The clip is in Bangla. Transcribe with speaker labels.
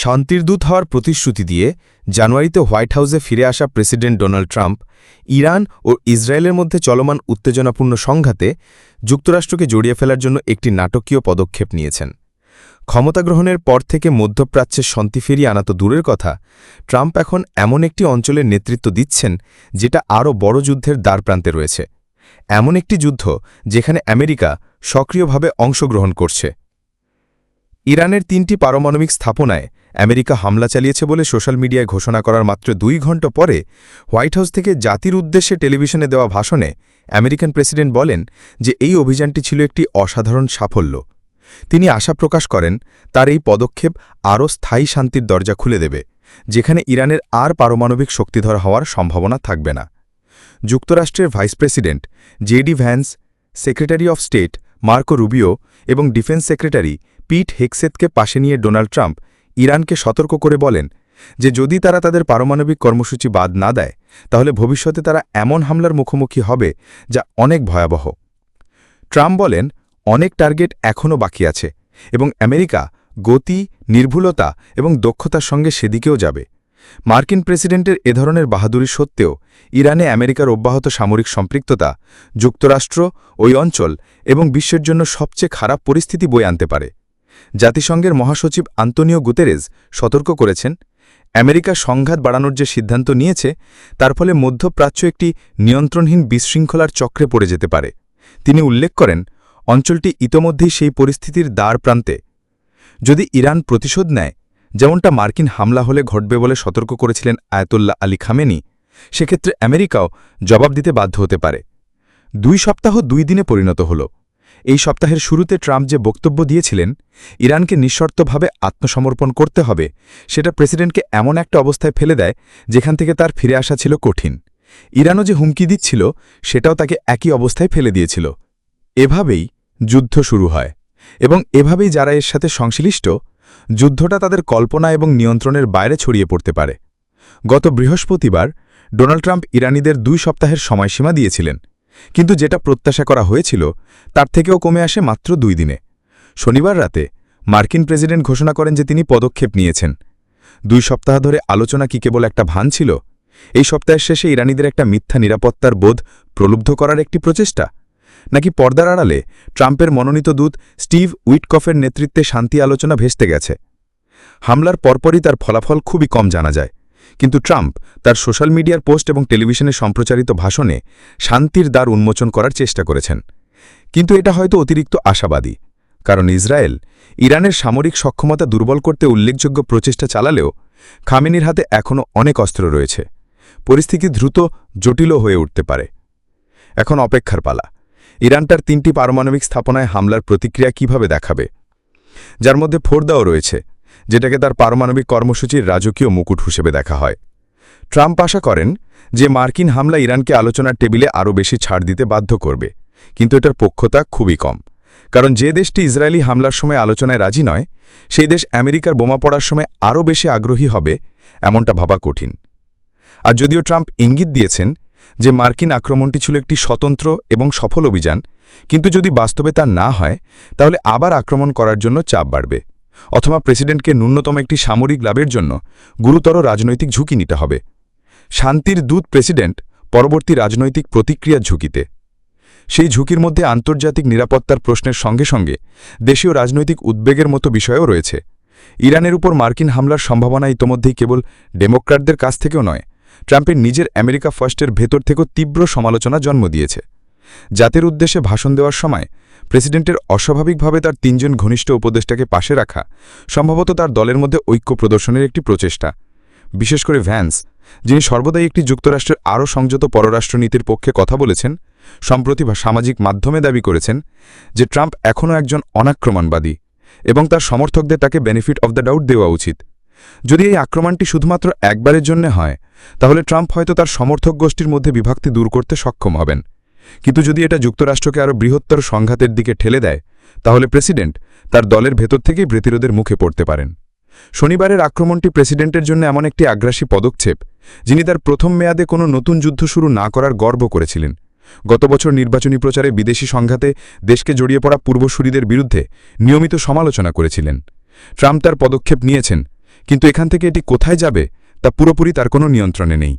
Speaker 1: শান্তির দূত হওয়ার প্রতিশ্রুতি দিয়ে জানুয়ারিতে হোয়াইট হাউসে ফিরে আসা প্রেসিডেন্ট ডোনাল্ড ট্রাম্প, ইরান ও ইসরায়েলের মধ্যে চলমান উত্তেজনাপূর্ণ সংঘাতে যুক্তরাষ্ট্রকে জড়িয়ে ফেলার জন্য একটি নাটকীয় পদক্ষেপ নিয়েছেন। ক্ষমতা গ্রহণের পর থেকে মধ্যপ্রাচ্যের শান্তি ফিরিয়ে আনা তো দূরের কথা, ট্রাম্প এখন এমন একটি অঞ্চলের নেতৃত্ব দিচ্ছেন যেটা আরও বড় যুদ্ধের দ্বারপ্রান্তে রয়েছে। এমন একটি যুদ্ধ যেখানে আমেরিকা সক্রিয়ভাবে অংশগ্রহণ করছে। ইরানের তিনটি পারমাণবিক স্থাপনায় আমেরিকা হামলা চালিয়েছে বলে সোশ্যাল মিডিয়ায় ঘোষণা করার মাত্র দুই ঘণ্টা পরে হোয়াইট হাউস থেকে জাতির উদ্দেশ্যে টেলিভিশনে দেওয়া ভাষণে আমেরিকান প্রেসিডেন্ট বলেন যে এই অভিযানটি ছিল একটি অসাধারণ সাফল্য। তিনি আশা প্রকাশ করেন, তার এই পদক্ষেপ আরও স্থায়ী শান্তির দরজা খুলে দেবে, যেখানে ইরানের আর পারমাণবিক শক্তিধর হওয়ার সম্ভাবনা থাকবে না। যুক্তরাষ্ট্রের vice president JD Vance, secretary of state Marco Rubio এবং ডিফেন্স সেক্রেটারি পিট হেক্সেতকে পাশে নিয়ে ডোনাল্ড ট্রাম্প ইরানকে সতর্ক করে বলেন যে যদি তারা তাদের পারমাণবিক কর্মসূচি বাদ না দেয়, তাহলে ভবিষ্যতে তারা এমন হামলার মুখোমুখি হবে যা অনেক ভয়াবহ। ট্রাম্প বলেন, অনেক টার্গেট এখনও বাকি আছে এবং আমেরিকা গতি, নির্ভুলতা এবং দক্ষতার সঙ্গে সেদিকেও যাবে। মার্কিন প্রেসিডেন্টের এ ধরনের বাহাদুরি সত্ত্বেও ইরানে আমেরিকার অব্যাহত সামরিক সম্পৃক্ততা, যুক্তরাষ্ট্র, ওই অঞ্চল এবং বিশ্বের জন্য সবচেয়ে খারাপ পরিস্থিতি বয়ে আনতে পারে। জাতিসংঘের মহাসচিব আন্তনিও গুতেরেজ সতর্ক করেছেন, আমেরিকা সংঘাত বাড়ানোর যে সিদ্ধান্ত নিয়েছে, তার ফলে মধ্যপ্রাচ্য একটি নিয়ন্ত্রণহীন বিশৃঙ্খলার চক্রে পড়ে যেতে পারে। তিনি উল্লেখ করেন, অঞ্চলটি ইতোমধ্যেই সেই পরিস্থিতির দ্বার প্রান্তে। যদি ইরান প্রতিশোধ নেয়, যেমনটা মার্কিন হামলা হলে ঘটবে বলে সতর্ক করেছিলেন আয়াতুল্লাহ আলী খামেনি, সেক্ষেত্রে আমেরিকাও জবাব দিতে বাধ্য হতে পারে। দুই সপ্তাহ দুই দিনে পরিণত হল। এই সপ্তাহের শুরুতে ট্রাম্প যে বক্তব্য দিয়েছিলেন, ইরানকে নিঃশর্তভাবে আত্মসমর্পণ করতে হবে, সেটা প্রেসিডেন্টকে এমন একটা অবস্থায় ফেলে দেয় যেখান থেকে তার ফিরে আসা ছিল কঠিন। ইরানও যে হুমকি দিচ্ছিল, সেটাও তাকে একই অবস্থায় ফেলে দিয়েছিল। এভাবেই যুদ্ধ শুরু হয়। এবং এভাবেই যারা এর সাথে সংশ্লিষ্ট, যুদ্ধটা তাদের কল্পনা এবং নিয়ন্ত্রণের বাইরে ছড়িয়ে পড়তে পারে। গত বৃহস্পতিবার, ডোনাল্ড ট্রাম্প ইরানিদের দুই সপ্তাহের সময়সীমা দিয়েছিলেন। কিন্তু যেটা প্রত্যাশা করা হয়েছিল, তার থেকেও কমে আসে মাত্র দুই দিনে। শনিবার রাতে মার্কিন প্রেসিডেন্ট ঘোষণা করেন যে তিনি পদক্ষেপ নিয়েছেন। দুই সপ্তাহ ধরে আলোচনা কি কেবল একটা ভান ছিল? এই সপ্তাহের শেষে ইরানিদের একটা মিথ্যা নিরাপত্তার বোধ প্রলুব্ধ করার একটি প্রচেষ্টা? নাকি পর্দার আড়ালে ট্রাম্পের মনোনীত দূত স্টিভ উইটকফের নেতৃত্বে শান্তি আলোচনা ভেস্তে গেছে? হামলার পরপরই তার ফলাফল খুবই কম জানা যায়। কিন্তু ট্রাম্প তার সোশ্যাল মিডিয়ার পোস্ট এবং টেলিভিশনে সম্প্রচারিত ভাষণে শান্তির দ্বার উন্মোচন করার চেষ্টা করেছেন। কিন্তু এটা হয়তো অতিরিক্ত আশাবাদী, কারণ ইসরায়েল ইরানের সামরিক সক্ষমতা দুর্বল করতে উল্লেখযোগ্য প্রচেষ্টা চালালেও খামেনির হাতে এখনও অনেক অস্ত্র রয়েছে। পরিস্থিতি দ্রুত জটিলও হয়ে উঠতে পারে। এখন অপেক্ষার পালা। ইরান তার তিনটি পারমাণবিক স্থাপনায় হামলার প্রতিক্রিয়া কীভাবে দেখাবে? যার মধ্যে ফোরদাও রয়েছে। যেটাকে তার পারমাণবিক কর্মসূচির রাজকীয় মুকুট হিসেবে দেখা হয়। ট্রাম্প আশা করেন যে মার্কিন হামলা ইরানকে আলোচনার টেবিলে আরও বেশি ছাড় দিতে বাধ্য করবে। কিন্তু এটার পক্ষতা খুবই কম। কারণ যে দেশটি ইসরায়েলি হামলার সময় আলোচনায় রাজি নয়, সেই দেশ আমেরিকার বোমা পড়ার সময় আরও বেশি আগ্রহী হবে এমনটা ভাবা কঠিন। আর যদিও ট্রাম্প ইঙ্গিত দিয়েছেন যে মার্কিন আক্রমণটি ছিল একটি স্বতন্ত্র এবং সফল অভিযান, কিন্তু যদি বাস্তবে তা না হয়, তাহলে আবার আক্রমণ করার জন্য চাপ বাড়বে। অথবা প্রেসিডেন্টকে ন্যূনতম একটি সামরিক লাভের জন্য গুরুতর রাজনৈতিক ঝুঁকি নিতে হবে। শান্তির দূত প্রেসিডেন্ট পরবর্তী রাজনৈতিক প্রতিক্রিয়ার ঝুঁকিতে। সেই ঝুঁকির মধ্যে আন্তর্জাতিক নিরাপত্তার প্রশ্নের সঙ্গে সঙ্গে দেশীয় রাজনৈতিক উদ্বেগের মতো বিষয়ও রয়েছে। ইরানের উপর মার্কিন হামলার সম্ভাবনা ইতোমধ্যেই কেবল ডেমোক্র্যাটদের কাছ থেকেও নয়, ট্রাম্পের নিজের আমেরিকা ফার্স্টের ভেতর থেকেও তীব্র সমালোচনা জন্ম দিয়েছে। জাতির উদ্দেশ্যে ভাষণ দেওয়ার সময় প্রেসিডেন্টের অস্বাভাবিকভাবে তার তিনজন ঘনিষ্ঠ উপদেষ্টাকে পাশে রাখা সম্ভবত তার দলের মধ্যে ঐক্য প্রদর্শনের একটি প্রচেষ্টা। বিশেষ করে ভ্যান্স, যিনি সর্বদাই একটি যুক্তরাষ্ট্রের আরও সংযত পররাষ্ট্রনীতির পক্ষে কথা বলেছেন, সম্প্রতি বা সামাজিক মাধ্যমে দাবি করেছেন যে ট্রাম্প এখনও একজন অনাক্রমণবাদী এবং তার সমর্থকদের তাকে বেনিফিট অব দ্য ডাউট দেওয়া উচিত। যদি এই আক্রমণটি শুধুমাত্র একবারের জন্য হয়, তাহলে ট্রাম্প হয়তো তার সমর্থক গোষ্ঠীর মধ্যে বিভক্তি দূর করতে সক্ষম হবেন। কিন্তু যদি এটা যুক্তরাষ্ট্রকে আরও বৃহত্তর সংঘাতের দিকে ঠেলে দেয়, তাহলে প্রেসিডেন্ট তার দলের ভেতর থেকেই প্রতিরোধের মুখে পড়তে পারেন। শনিবারের আক্রমণটি প্রেসিডেন্টের জন্য এমন একটি আগ্রাসী পদক্ষেপ, যিনি তার প্রথম মেয়াদে কোনো নতুন যুদ্ধ শুরু না করার গর্ব করেছিলেন। গত বছর নির্বাচনী প্রচারে বিদেশি সংঘাতে দেশকে জড়িয়ে পড়া পূর্বসূরিদের বিরুদ্ধে নিয়মিত সমালোচনা করেছিলেন। ট্রাম্প তার পদক্ষেপ নিয়েছেন,
Speaker 2: কিন্তু এখান থেকে এটি কোথায় যাবে তা পুরোপুরি তার কোনো নিয়ন্ত্রণে নেই।